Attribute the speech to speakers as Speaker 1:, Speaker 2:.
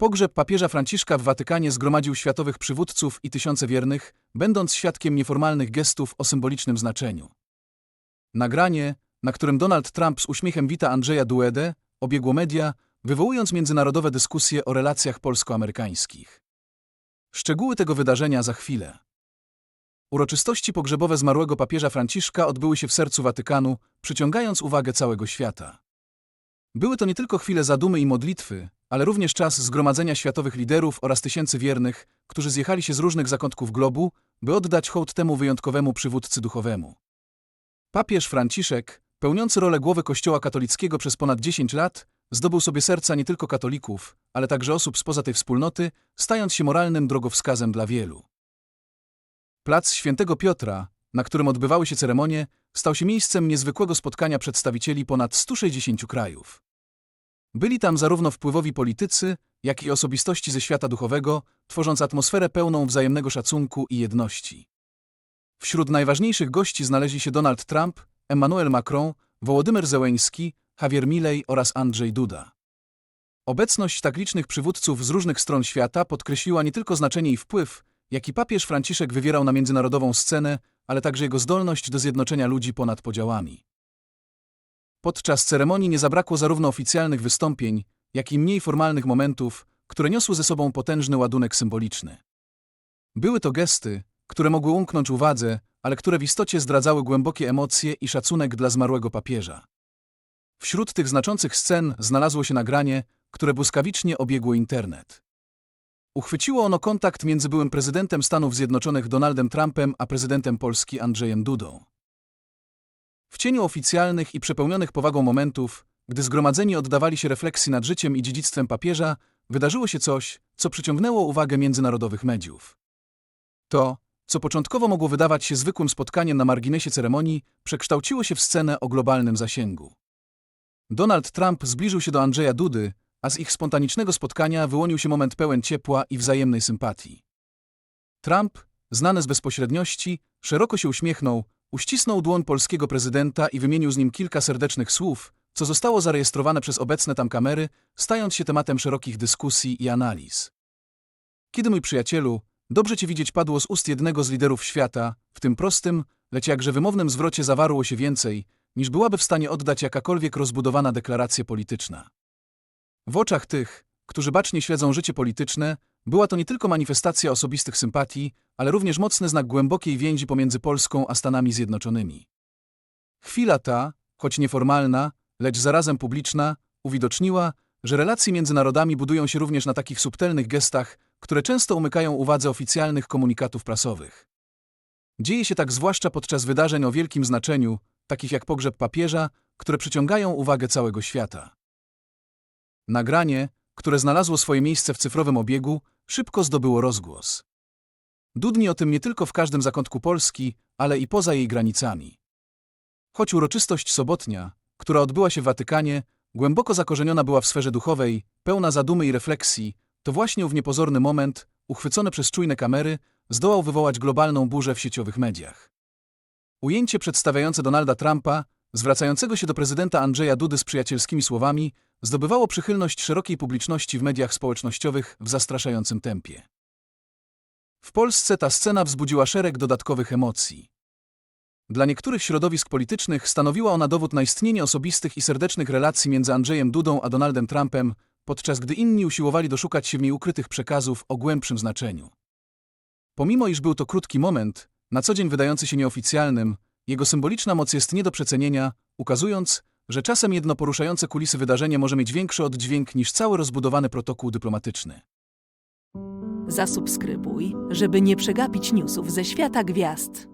Speaker 1: Pogrzeb papieża Franciszka w Watykanie zgromadził światowych przywódców i tysiące wiernych, będąc świadkiem nieformalnych gestów o symbolicznym znaczeniu. Nagranie, na którym Donald Trump z uśmiechem wita Andrzeja Duedę, obiegło media, wywołując międzynarodowe dyskusje o relacjach polsko-amerykańskich. Szczegóły tego wydarzenia za chwilę. Uroczystości pogrzebowe zmarłego papieża Franciszka odbyły się w sercu Watykanu, przyciągając uwagę całego świata. Były to nie tylko chwile zadumy i modlitwy, ale również czas zgromadzenia światowych liderów oraz tysięcy wiernych, którzy zjechali się z różnych zakątków globu, by oddać hołd temu wyjątkowemu przywódcy duchowemu. Papież Franciszek, pełniący rolę głowy Kościoła katolickiego przez ponad 10 lat, zdobył sobie serca nie tylko katolików, ale także osób spoza tej wspólnoty, stając się moralnym drogowskazem dla wielu. Plac Świętego Piotra, na którym odbywały się ceremonie, stał się miejscem niezwykłego spotkania przedstawicieli ponad 160 krajów. Byli tam zarówno wpływowi politycy, jak i osobistości ze świata duchowego, tworząc atmosferę pełną wzajemnego szacunku i jedności. Wśród najważniejszych gości znaleźli się Donald Trump, Emmanuel Macron, Wołodymyr Zełeński, Javier Milei oraz Andrzej Duda. Obecność tak licznych przywódców z różnych stron świata podkreśliła nie tylko znaczenie i wpływ, jaki papież Franciszek wywierał na międzynarodową scenę, ale także jego zdolność do zjednoczenia ludzi ponad podziałami. Podczas ceremonii nie zabrakło zarówno oficjalnych wystąpień, jak i mniej formalnych momentów, które niosły ze sobą potężny ładunek symboliczny. Były to gesty, które mogły umknąć uwadze, ale które w istocie zdradzały głębokie emocje i szacunek dla zmarłego papieża. Wśród tych znaczących scen znalazło się nagranie, które błyskawicznie obiegło internet. Uchwyciło ono kontakt między byłym prezydentem Stanów Zjednoczonych Donaldem Trumpem a prezydentem Polski Andrzejem Dudą. W cieniu oficjalnych i przepełnionych powagą momentów, gdy zgromadzeni oddawali się refleksji nad życiem i dziedzictwem papieża, wydarzyło się coś, co przyciągnęło uwagę międzynarodowych mediów. To, co początkowo mogło wydawać się zwykłym spotkaniem na marginesie ceremonii, przekształciło się w scenę o globalnym zasięgu. Donald Trump zbliżył się do Andrzeja Dudy, a z ich spontanicznego spotkania wyłonił się moment pełen ciepła i wzajemnej sympatii. Trump, znany z bezpośredniości, szeroko się uśmiechnął, uścisnął dłoń polskiego prezydenta i wymienił z nim kilka serdecznych słów, co zostało zarejestrowane przez obecne tam kamery, stając się tematem szerokich dyskusji i analiz. Kiedy mój przyjacielu, dobrze cię widzieć padło z ust jednego z liderów świata, w tym prostym, lecz jakże wymownym zwrocie zawarło się więcej, niż byłaby w stanie oddać jakakolwiek rozbudowana deklaracja polityczna. W oczach tych, którzy bacznie śledzą życie polityczne, była to nie tylko manifestacja osobistych sympatii, ale również mocny znak głębokiej więzi pomiędzy Polską a Stanami Zjednoczonymi. Chwila ta, choć nieformalna, lecz zarazem publiczna, uwidoczniła, że relacje między narodami budują się również na takich subtelnych gestach, które często umykają uwadze oficjalnych komunikatów prasowych. Dzieje się tak zwłaszcza podczas wydarzeń o wielkim znaczeniu, takich jak pogrzeb papieża, które przyciągają uwagę całego świata. Nagranie, które znalazło swoje miejsce w cyfrowym obiegu, szybko zdobyło rozgłos. Dudni o tym nie tylko w każdym zakątku Polski, ale i poza jej granicami. Choć uroczystość sobotnia, która odbyła się w Watykanie, głęboko zakorzeniona była w sferze duchowej, pełna zadumy i refleksji, to właśnie ów niepozorny moment, uchwycony przez czujne kamery, zdołał wywołać globalną burzę w sieciowych mediach. Ujęcie przedstawiające Donalda Trumpa, zwracającego się do prezydenta Andrzeja Dudy z przyjacielskimi słowami, zdobywało przychylność szerokiej publiczności w mediach społecznościowych w zastraszającym tempie. W Polsce ta scena wzbudziła szereg dodatkowych emocji. Dla niektórych środowisk politycznych stanowiła ona dowód na istnienie osobistych i serdecznych relacji między Andrzejem Dudą a Donaldem Trumpem, podczas gdy inni usiłowali doszukać się w niej ukrytych przekazów o głębszym znaczeniu. Pomimo iż był to krótki moment, na co dzień wydający się nieoficjalnym, jego symboliczna moc jest nie do przecenienia, ukazując, że czasem jedno poruszające kulisy wydarzenie może mieć większy oddźwięk niż cały rozbudowany protokół dyplomatyczny.
Speaker 2: Zasubskrybuj, żeby nie przegapić newsów ze świata gwiazd.